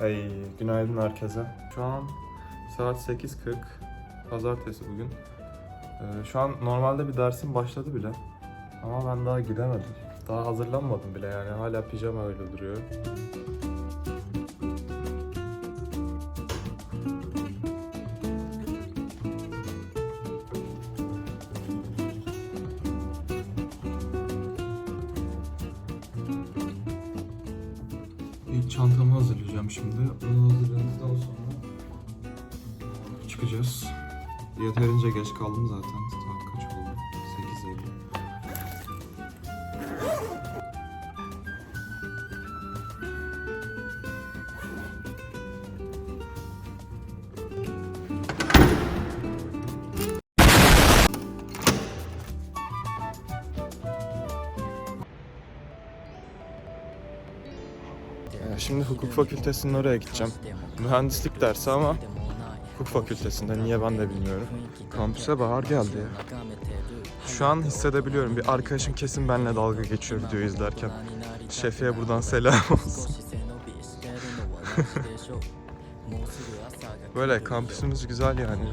Ay, günaydın herkese. Şu an saat 8.40. Pazartesi bugün. Ee, şu an normalde bir dersim başladı bile. Ama ben daha gidemedim. Daha hazırlanmadım bile yani. Hala pijama öyle duruyor. Çantamı hazırlayacağım şimdi. Onu hazırladıktan sonra çıkacağız. Yeterince geç kaldım zaten. Şimdi hukuk fakültesinin oraya gideceğim. Mühendislik dersi ama hukuk fakültesinde niye ben de bilmiyorum. Kampüse bahar geldi ya. Şu an hissedebiliyorum. Bir arkadaşım kesin benimle dalga geçiyor videoyu izlerken. Şefiye buradan selam olsun. Böyle kampüsümüz güzel yani.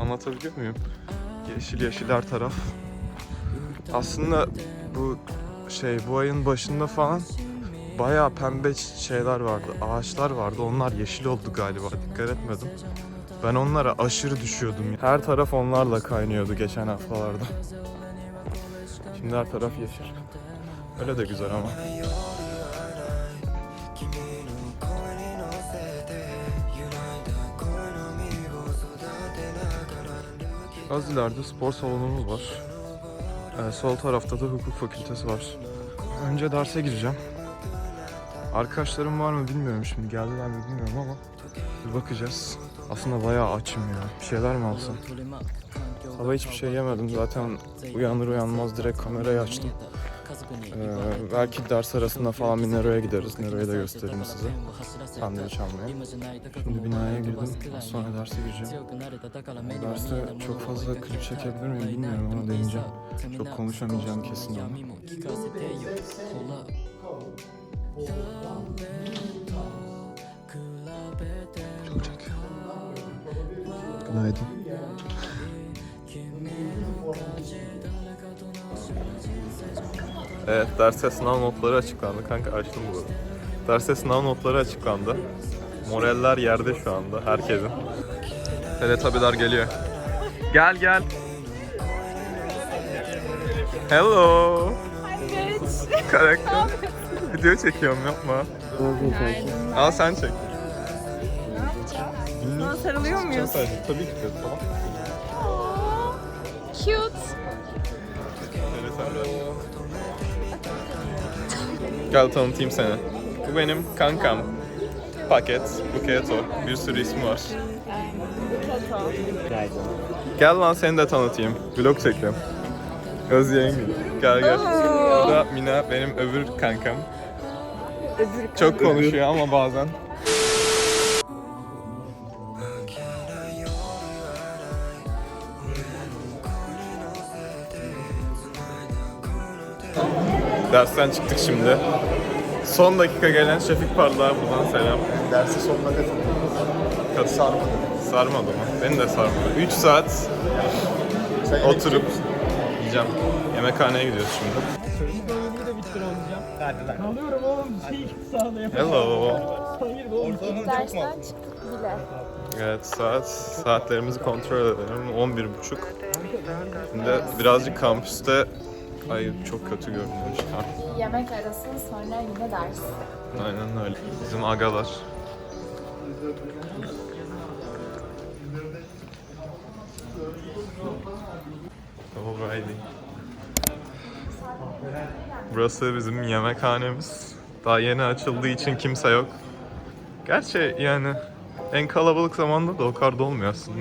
Anlatabiliyor muyum? Yeşil yeşil her taraf. Aslında bu şey bu ayın başında falan bayağı pembe şeyler vardı, ağaçlar vardı. Onlar yeşil oldu galiba. Dikkat etmedim. Ben onlara aşırı düşüyordum. Her taraf onlarla kaynıyordu geçen haftalarda. Şimdi her taraf yeşil. Öyle de güzel ama. Az ileride spor salonumuz var. Ee, sol tarafta da hukuk fakültesi var. Önce derse gireceğim. Arkadaşlarım var mı bilmiyorum şimdi geldiler mi bilmiyorum ama bir bakacağız. Aslında bayağı açım ya. Bir şeyler mi alsam? Sabah hiçbir şey yemedim zaten uyanır uyanmaz direkt kamerayı açtım. Ee, belki ders arasında falan bir Nero'ya gideriz. Nero'yu da gösteririm size. Sandviç almaya. Şimdi binaya girdim. Az sonra derse gireceğim. Derste çok fazla klip çekebilir miyim bilmiyorum ama deneyeceğim. Çok konuşamayacağım kesin ama. Günaydın. Evet, derste sınav notları açıklandı. Kanka açtım bunu. Derste sınav notları açıklandı. Moraller yerde şu anda herkesin. Teletabiler geliyor. Gel gel. Hello. Karakter. Video çekiyorum yapma. Al sen çek. Sana sarılıyor muyuz? Tabii ki de tamam. Cute. Gel tanıtayım seni. Bu benim kankam. Paket, Buketo. Bir sürü ismi var. Gel lan seni de tanıtayım. Vlog çekiyorum. Özge Engin. Gel gel. Da Mina benim öbür kankam. Çok konuşuyor ama bazen. Dersten çıktık şimdi. Son dakika gelen Şefik Parlak'a buradan selam. Dersi sonuna katıldım. Kat sarmadı. Sarmadı mı? Beni de sarmadı. 3 saat Sen oturup yiyeceğim. Yemekhaneye gidiyoruz şimdi. Hello. Dersten çıktık bile. Evet saat saatlerimizi kontrol edelim. 11.30. Şimdi birazcık kampüste ay çok kötü görünüyor işte. Yemek arası sonra yine ders. Aynen öyle. Bizim agalar. Alrighty. Burası bizim yemekhanemiz. Daha yeni açıldığı için kimse yok. Gerçi yani en kalabalık zamanda da o kadar da olmuyor aslında.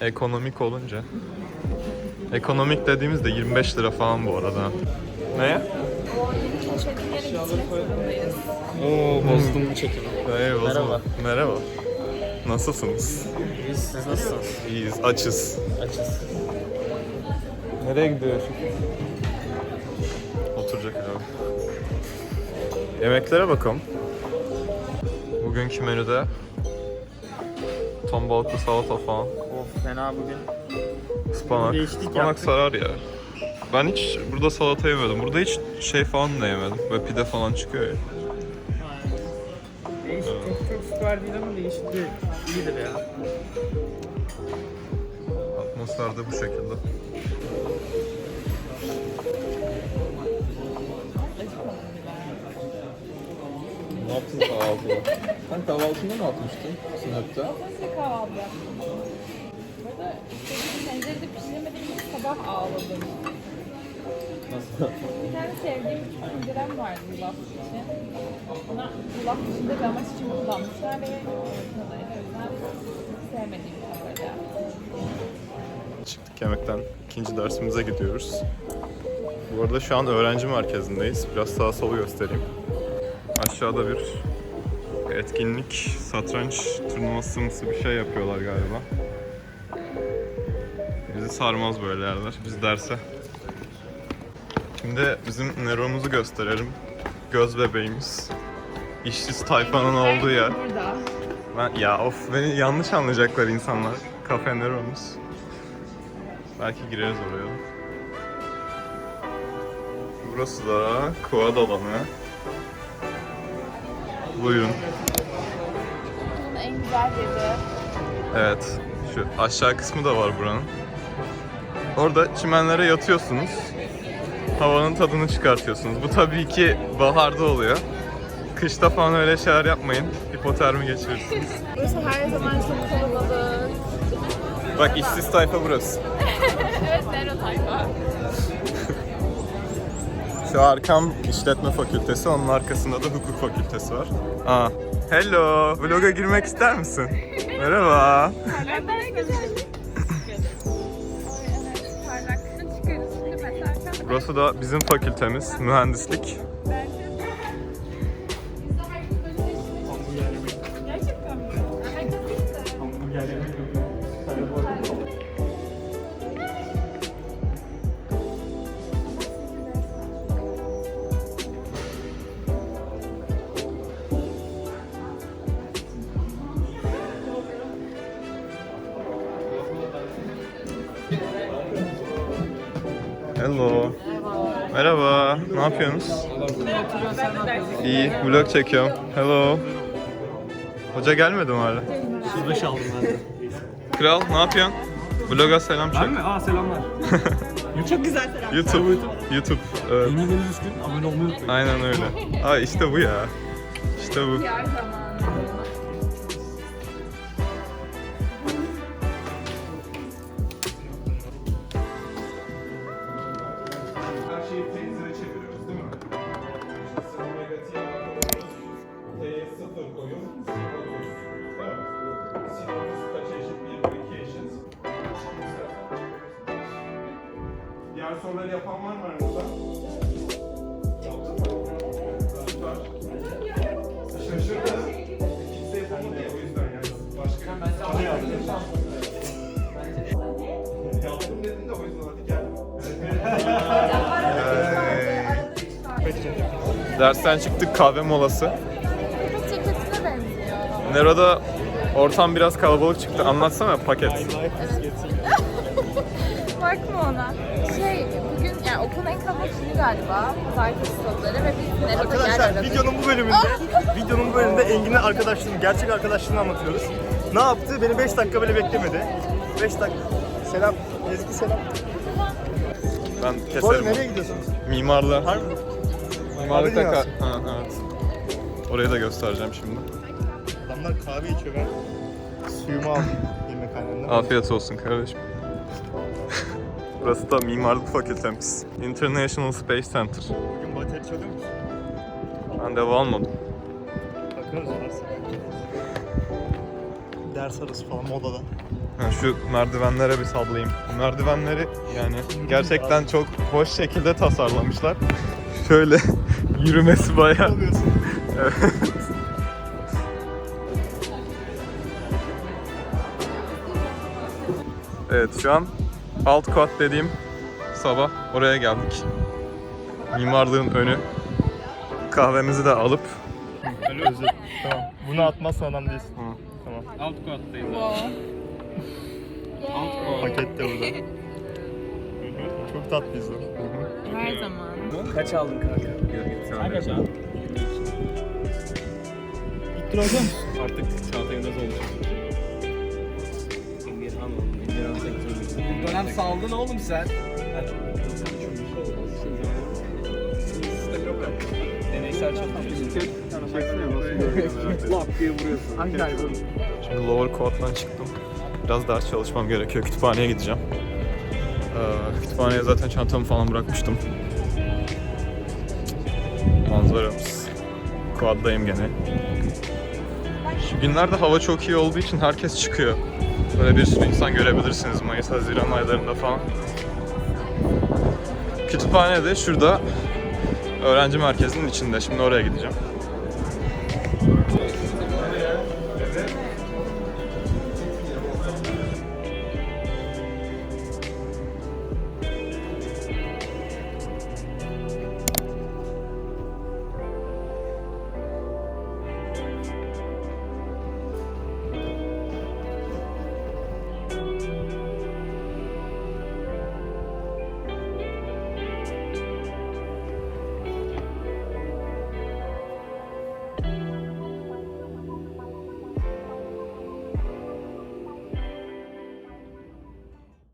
Ekonomik olunca. Ekonomik dediğimizde 25 lira falan bu arada. Neye? Oo bozdum bu çekimi. Merhaba. Merhaba. Merhaba. Nasılsınız? Biz siz nasılsınız? İyiyiz, açız. Açız. Nereye gidiyor Oturacak. Yemeklere bakalım. Bugünkü menüde ton balıklı salata falan. Of fena bugün. Ispanak. Değişiklik Ispanak yaptık. sarar ya. Ben hiç burada salata yemedim. Burada hiç şey falan da yemedim. Böyle pide falan çıkıyor ya. Değişik çok çok süper değil ama değişikliği iyidir ya. Atmosfer de bu şekilde. Ne yaptın kahvaltıda? Sen kahvaltında mı atmıştın sınıfta? Nasıl kahvaltı yaptım? Burada istediğim tencerede pişiremediğim için sabah ağladım. Nasıl? Bir tane sevdiğim bir tencerem vardı yulaf için. Ona yulaf dışında bir amaç için kullanmışlar ve. Çıktık yemekten ikinci dersimize gidiyoruz. Bu arada şu an öğrenci merkezindeyiz. Biraz sağa solu göstereyim. Aşağıda bir etkinlik, satranç turnuvasımsı bir şey yapıyorlar galiba. Bizi sarmaz böyle yerler. Biz derse. Şimdi bizim Nero'muzu gösterelim. Göz bebeğimiz. İşsiz tayfanın olduğu yer. Burada. Ben, ya of beni yanlış anlayacaklar insanlar. Kafe Nero'muz. Belki gireriz oraya. Burası da quad alanı. Buyurun. En güzel yeri. Evet. Şu aşağı kısmı da var buranın. Orada çimenlere yatıyorsunuz. Havanın tadını çıkartıyorsunuz. Bu tabii ki baharda oluyor. Kışta falan öyle şeyler yapmayın. Hipotermi geçirirsiniz. Burası her zaman çok kalabalık. Bak işsiz tayfa burası. evet, Nero tayfa. Şu arkam işletme fakültesi, onun arkasında da hukuk fakültesi var. Aa, hello, vloga girmek ister misin? Merhaba. Burası da bizim fakültemiz, mühendislik. Yapıyorsunuz? İyi, vlog çekiyorum. Hello. Hoca gelmedi mi hala? Şurada aldım ben de. Kral, ne yapıyorsun? Vloga selam çek. Ben mi? Aa selamlar. Çok güzel selam. YouTube. YouTube. Evet. Yeni beni düşkün abone olmayı unutmayın. Aynen öyle. Aa işte bu ya. İşte bu. Her zaman. Soruları yapan var mı aranızda? Yaptın mı? Süper. Şaşırdım. Kimse yapamadı ya o yüzden yani. Başka ben Yaptım dedin de o yüzden hadi gel. Dersten çıktık kahve molası. Çok ceketine benziyor. Nero'da ortam biraz kalabalık çıktı. Anlatsana paket. Bakma galiba. Pazartesi salıları ve biz Arkadaşlar videonun bu bölümünde videonun bu bölümünde Engin'in arkadaşlığını, gerçek arkadaşlığını anlatıyoruz. Ne yaptı? Beni 5 dakika bile beklemedi. 5 dakika. Selam. Ezgi selam. Ben arada keserim. nereye gidiyorsunuz? Mimarlığa. Harbi. Mimarlıkta Kahve ka- dünyası. ha, evet. Orayı da göstereceğim şimdi. Adamlar kahve içiyor ben. Suyumu aldım yemekhaneden. Afiyet olsun kardeşim. Burası da mimarlık fakültemiz. International Space Center. Bugün bateri çalıyor musun? Ben devam almadım. Bakarız varsa. Ders arası falan modada. Ha, şu merdivenlere bir sallayayım. Merdivenleri yani gerçekten çok hoş şekilde tasarlamışlar. Şöyle yürümesi bayağı Oluyorsun. Evet şu an alt kat dediğim sabah oraya geldik. Mimarlığın önü. kahvemizi de alıp Öyle özür. Tamam. Bunu atmazsan adam değilsin. Tamam. Alt kattayız. Paket de burada. Çok tatlıyız lan. Her zaman. Kaç aldın kanka? Sen kaç aldın? Bitti hocam. Artık Çağatay'ın da olmuş. Dönem saldın oğlum sen. Deneysel. Lap diye vuruyorsun. Şimdi lower court'tan çıktım. Biraz ders çalışmam gerekiyor. Kütüphaneye gideceğim. Ee, kütüphaneye zaten çantamı falan bırakmıştım. Manzaramız. Quad'dayım gene. Şu günlerde hava çok iyi olduğu için herkes çıkıyor. Böyle bir sürü insan görebilirsiniz Mayıs, Haziran aylarında falan. Kütüphane de şurada öğrenci merkezinin içinde. Şimdi oraya gideceğim.